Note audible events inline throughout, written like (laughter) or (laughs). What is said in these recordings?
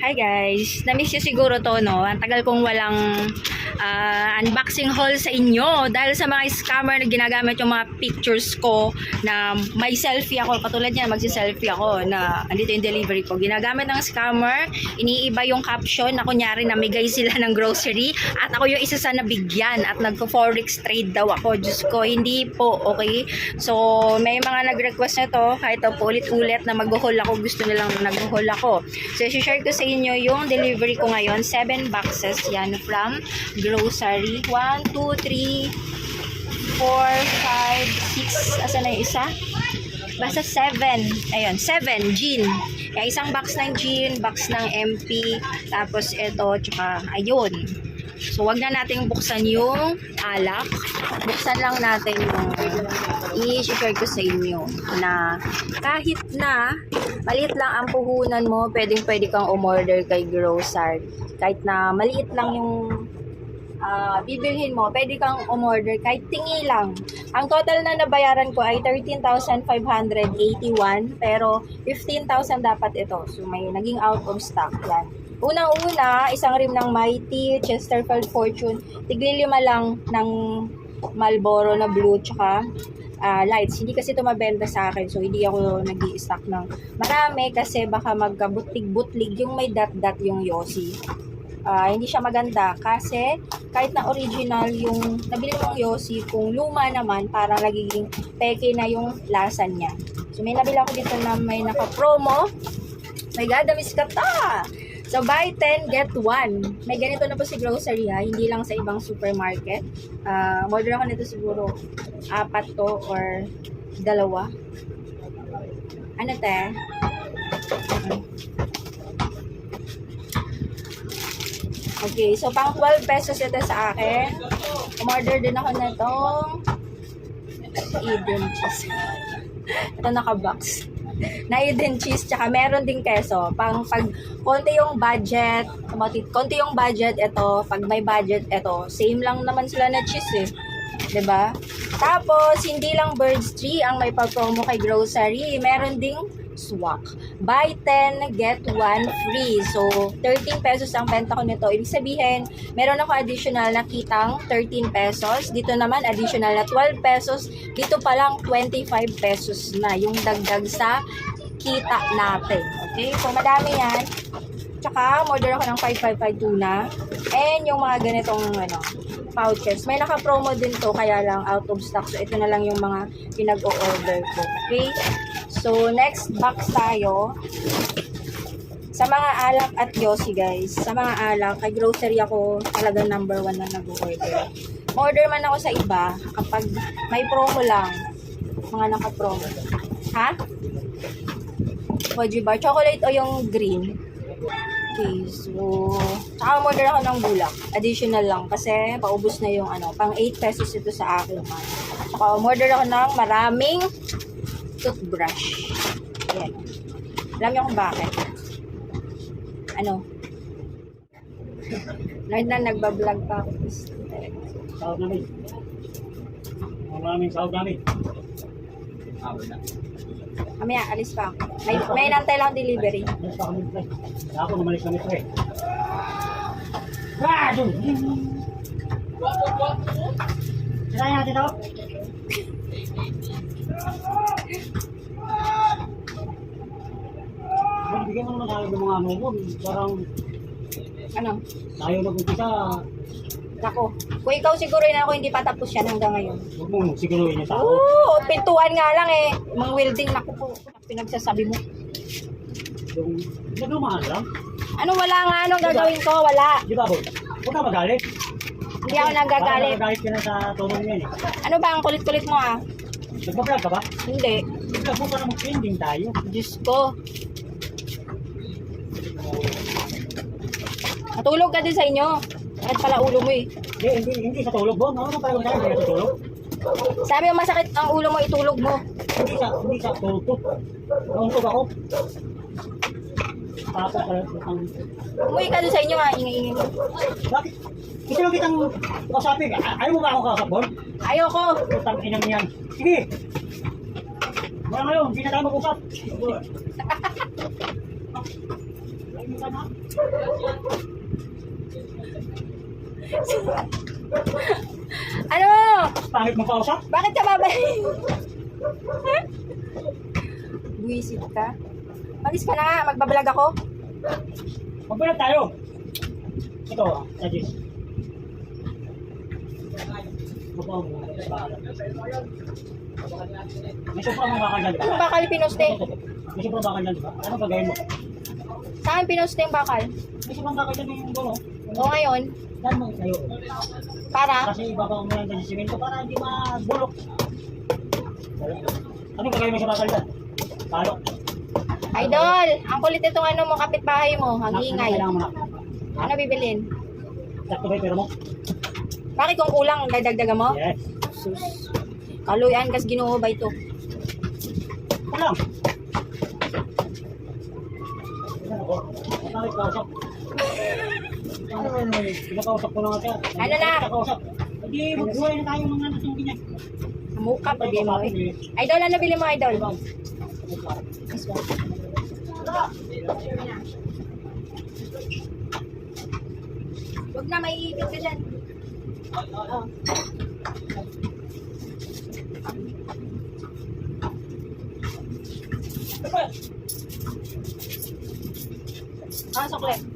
Hi guys! Na-miss nyo siguro to, no? Ang tagal kong walang ah, unboxing haul sa inyo dahil sa mga scammer na ginagamit yung mga pictures ko na may selfie ako. Katulad niya, magsi-selfie ako na andito yung delivery ko. Ginagamit ng scammer, iniiba yung caption na kunyari namigay sila ng grocery at ako yung isa sa nabigyan at nagpo-forex trade daw ako. Diyos ko, hindi po, okay? So, may mga nag-request na to, kahit po ulit-ulit na mag-haul ako, gusto nilang nag-haul ako. So, share ko sa inyo yung delivery ko ngayon. 7 boxes yan from grocery. 1, 2, 3, 4, 5, 6. Asa na yung isa? Basta 7. Ayun, 7. Gin. Kaya isang box ng gin, box ng MP, tapos ito, tsaka ayun. So, wag na nating buksan yung alak. Buksan lang natin yung i-share ko sa inyo na kahit na maliit lang ang puhunan mo, pwedeng pwede kang umorder kay grocer. Kahit na maliit lang yung ah, bibilhin mo, pwede kang umorder kahit tingi lang. Ang total na nabayaran ko ay 13,581 pero 15,000 dapat ito. So may naging out of stock yan. Unang-una, isang rim ng Mighty, Chesterfield Fortune, tigli lima lang ng Marlboro na blue tsaka ah, lights. Hindi kasi ito mabenta sa akin so hindi ako nag stock ng marami kasi baka magkabutlig-butlig yung may dot-dot yung Yossi. Ah, hindi siya maganda kasi kahit na original yung nabili mong Yossi, kung luma naman, parang nagiging peke na yung lasa niya. So may nabili ako dito na may naka-promo. My God, damis ka ta! So buy 10, get 1. May ganito na po si grocery ha, hindi lang sa ibang supermarket. Ah, order ako nito siguro apat to or dalawa. Ano te? Okay, so pang 12 pesos ito sa akin. Umorder din ako na itong Eden cheese. (laughs) ito naka-box. Na Eden cheese, tsaka meron din keso. Pang pag konti yung budget, konti yung budget ito, pag may budget ito, same lang naman sila na cheese eh. ba? Tapos, hindi lang Birds Tree ang may pag-promo kay grocery. Meron ding swak. Buy 10, get 1 free. So, 13 pesos ang benta ko nito. Ibig sabihin, meron ako additional na kitang 13 pesos. Dito naman, additional na 12 pesos. Dito pa lang, 25 pesos na yung dagdag sa kita natin. Okay? So, madami yan. Tsaka, order ako ng 5552 tuna. And yung mga ganitong, ano, pouches. May naka-promo din to, kaya lang out of stock. So, ito na lang yung mga pinag-o-order ko. Okay? So, next box tayo. Sa mga alak at yosi, guys. Sa mga alak, kay grocery ako talaga number one na nag-order. Order man ako sa iba kapag may promo lang. Mga naka-promo. Ha? Koji bar. Chocolate o yung green? Okay, so... Tsaka order ako ng bulak. Additional lang. Kasi paubos na yung ano. Pang 8 pesos ito sa akin. Tsaka order ako ng maraming toothbrush. Ayan. Alam niyo kung bakit? Ano? Lord na nagbablog pa ako. Sahod namin. Maraming sahod namin. Mamaya, alis pa ako. May, may nantay lang delivery. Yes, pa kami pre. Ako numalis kami pre. Ah, dun! Sirayan natin ako. Tayo ng mga ano mo. Parang Ano? tayo nag-umpisa. Nako. Kung ikaw siguro na ako hindi pa tapos yan hanggang ngayon. Huwag mo siguruhin yung tao. Oo, pintuan nga lang eh. Mga welding, naku po. Pinagsasabi mo. Yung, nagmamahal lang. Ano wala nga, anong gagawin ko? Wala. Di ba, boy? Huwag ka magalit. Hindi ako nagagalit. Parang nagagalit ka na sa tono niya eh. Ano ba ang kulit-kulit mo ah? Nagpa-vlog ka ba? Hindi. Ikaw mo para mag-trending tayo. Diyos ko. Natulog ka din sa inyo. Bakit pala ulo mo eh? Hindi, hindi, hindi sa tulog, Bon. Ano pa tayo hindi sa tulog? Sabi mo masakit ang ulo mo, itulog mo. Hindi sa, hindi sa tulog to. Nauntog ako. Tapos, uh, ang, Umuwi ka din sa inyo ah, ingay-ingay mo. bakit? Gusto lang kitang kausapin. Ayaw mo ba ako kausap, Bon? Ayoko. Utang inang yan. Sige. Wala ngayon, hindi na tayo mag-usap. (laughs) (laughs) Ano? Pangit mo kausap? Bakit ka babalik? Buisit ka? Malis ka na nga, magbablog ako. Magbalag tayo. Ito, mo. May sobrang mga bakal dyan, ba? bakal pinuste. May sobrang bakal dyan, di ba? Ano gagawin mo? Saan pinuste yung bakal? May sobrang bakal dyan yung gulo. O ngayon, mo tayo. para? Kasi ibabaw mo lang yung simento para hindi mabulok. Ano gagawin mo sa bakal dyan? Palo. Idol, ang kulit itong ano mo, kapitbahay mo, ang ingay. Kailangan mo na. Ano bibilin? Sakto ba yung pera mo? Bakit kung kulang, dadagdagan mo? Yes. Sus. Kaluyan kas ginoo ba ito? Kulang. Ano ko? Bakit kausap? Ano naman yun? Pinakausap ko na nga siya. Ano? Pinakausap. Hindi, magbuhay na tayo mga ganyan. Mukha pa din mo eh. Idol, ano bili mo, idol? This one. Huwag na, may ipit ka dyan. Oh. Ah, sukle.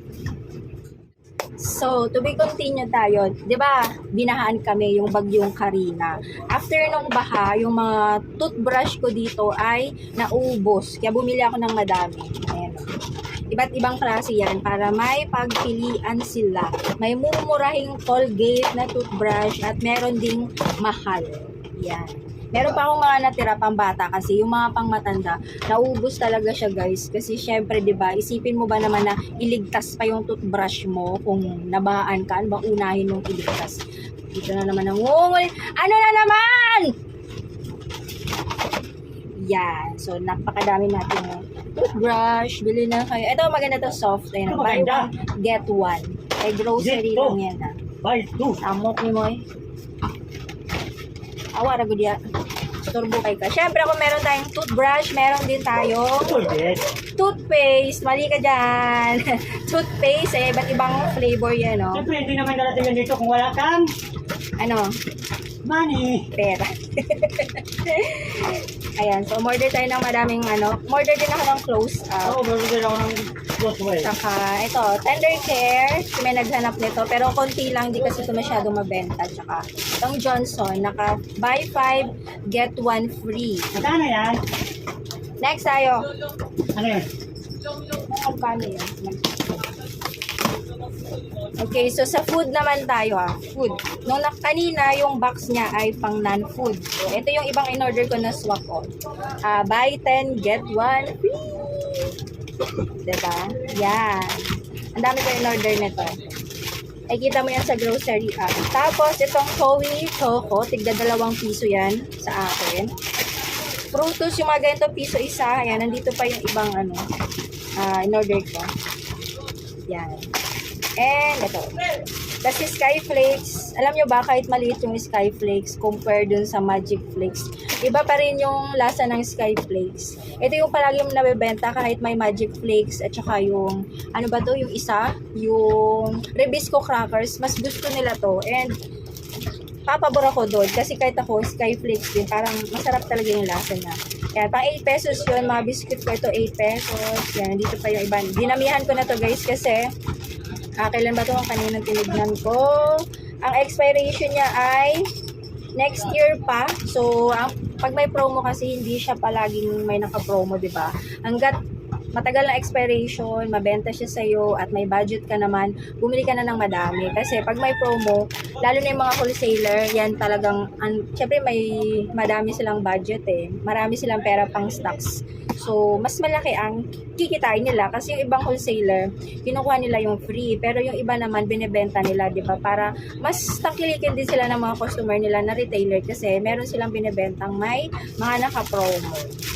So, to be continued tayo. 'Di ba? Binahaan kami yung bagyong Karina. After nung baha, yung mga toothbrush ko dito ay naubos. Kaya bumili ako ng madami. Ayan. Iba't ibang klase yan para may pagpilian sila. May mumurahing Colgate na toothbrush at meron ding mahal. Yan. Meron pa akong mga natira pang bata kasi yung mga pang matanda, naubos talaga siya guys. Kasi syempre 'di ba isipin mo ba naman na iligtas pa yung toothbrush mo kung nabaan ka, ano ba unahin mong iligtas? Dito na naman ang ngungul. Ano na naman? Yan. So, napakadami natin ng toothbrush. Bili na kayo. Ito, maganda to soft. Ayun, Ito buy one, get one. Kay grocery lang yan. Ah. Buy two. Samok ni mo eh. Awa, ragod ya. Turbo kay ka. Siyempre, kung meron tayong toothbrush, meron din tayo toothpaste. Mali ka dyan. (laughs) toothpaste, eh, iba't ibang flavor yan, no? Siyempre, hindi naman darating yan dito kung wala kang Ano? Money. Pera. (laughs) Ayan, so order tayo ng maraming ano. Order din ako ng close up. Oo, bibigyan ako ng grocery. Saka, ito, tender care. May naghanap nito. Pero konti lang, di kasi ito masyado mabenta. Saka, itong Johnson, naka buy 5, get 1 free. Magkano yan? Next tayo. Ano yan? Magkano yan? Okay, so sa food naman tayo ha. Food. Nung na, kanina, yung box niya ay pang non-food. So, ito yung ibang in-order ko na swak ko. Ah, buy 10, get 1 free. Diba? Yan. Ang dami ko in-order nito. Ay, kita mo yan sa grocery app. Tapos, itong Chowi Choco, tigda dalawang piso yan sa akin. Frutos, yung mga ganito piso isa. Ayan, nandito pa yung ibang ano, ah, in-order ko. Yan. And ito. Kasi Skyflakes, alam nyo ba, kahit maliit yung Skyflakes compare dun sa Magic Flakes, iba pa rin yung lasa ng Skyflakes. Ito yung palagi yung nabebenta kahit may Magic Flakes at saka yung, ano ba to, yung isa, yung Rebisco Crackers, mas gusto nila to. And papabor ako doon kasi kahit ako Skyflakes din. Parang masarap talaga yung lasa niya. Yan pang 8 pesos yun. Mga biscuit ko ito 8 pesos. Yan dito pa yung iba. Dinamihan ko na to guys kasi ah, kailan ba to? Ang kaninang tinignan ko. Ang expiration niya ay next year pa. So ang, pag may promo kasi hindi siya palaging may naka-promo di ba? Hanggat matagal na expiration, mabenta siya sa'yo at may budget ka naman, bumili ka na ng madami. Kasi pag may promo, lalo na yung mga wholesaler, yan talagang, an, syempre may madami silang budget eh. Marami silang pera pang stocks. So, mas malaki ang kikitain nila kasi yung ibang wholesaler, kinukuha nila yung free. Pero yung iba naman, binibenta nila, di ba? Para mas tangkilikin din sila ng mga customer nila na retailer kasi meron silang binibentang may mga naka-promo.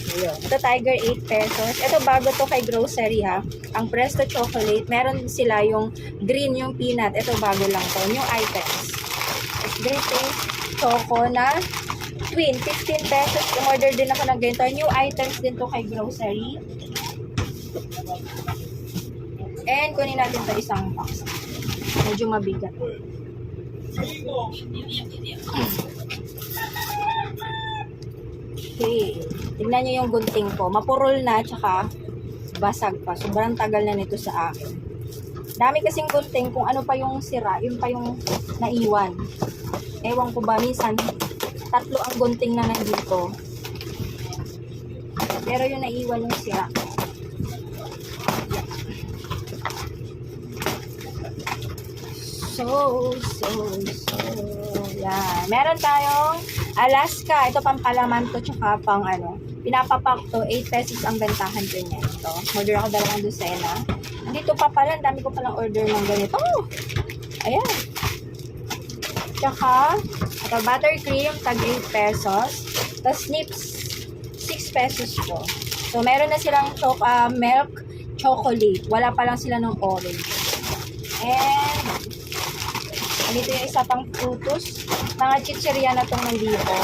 Ayun. Ito Tiger 8 pesos. Ito bago to kay grocery ha. Ang Presto chocolate, meron sila yung green yung peanut. Ito bago lang to. New items. Green taste choco na twin. 15 pesos. Umorder din ako ng ganito. New items din to kay grocery. And kunin natin to isang box. Medyo mabigat. Okay. Tignan nyo yung gunting ko. Mapurol na, tsaka basag pa. Sobrang tagal na nito sa akin. Dami kasing gunting kung ano pa yung sira, yun pa yung naiwan. Ewan ko ba, minsan tatlo ang gunting na nandito. Pero yung naiwan yung sira. So, so, so, yan. Meron tayong Alaska. Ito pang palaman to, tsaka pang ano. Pinapapak to, 8 pesos ang bentahan ko niya. Ito. Order ako dalawang dosena. Nandito pa pala, ang dami ko palang order ng ganito. Ayan. Tsaka, ito, buttercream, tag 8 pesos. Tapos, snips, 6 pesos to. So, meron na silang cho- ah, milk chocolate. Wala pa lang sila ng orange. And, dito yung isa pang frutos. Mga chichirya na itong nandito.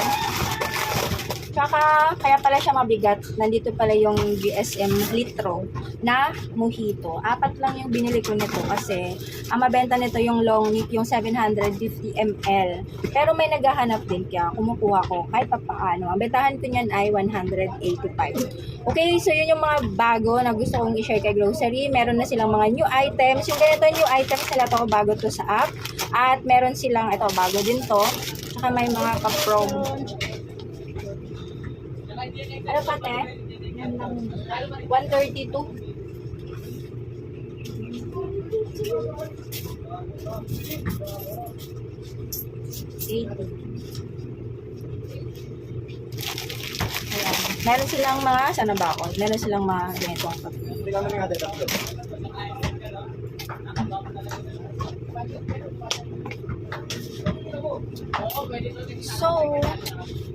Tsaka, kaya pala siya mabigat. Nandito pala yung GSM litro na mojito. Apat lang yung binili ko nito kasi ang mabenta nito yung long neck, yung 750 ml. Pero may naghahanap din kaya kumukuha ko kahit pa paano. Ang bentahan ko niyan ay 185. Okay, so yun yung mga bago na gusto kong i-share kay grocery. Meron na silang mga new items. Yung ganito new items nila to bago to sa app. At meron silang, ito bago din to. Tsaka may mga ka-promo. Ano pa, te? 132. Eighty. Ayan. Meron silang mga, sana ba ako? Meron silang mga ganito ka naman natin tatlo. So,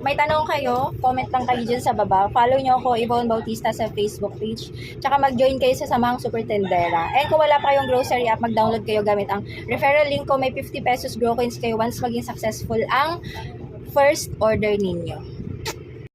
may tanong kayo, comment lang kayo dyan sa baba. Follow nyo ako, Yvonne Bautista sa Facebook page. Tsaka mag-join kayo sa Samang Super Tendera. And kung wala pa kayong grocery app, mag-download kayo gamit ang referral link ko. May 50 pesos grow coins kayo once maging successful ang first order ninyo.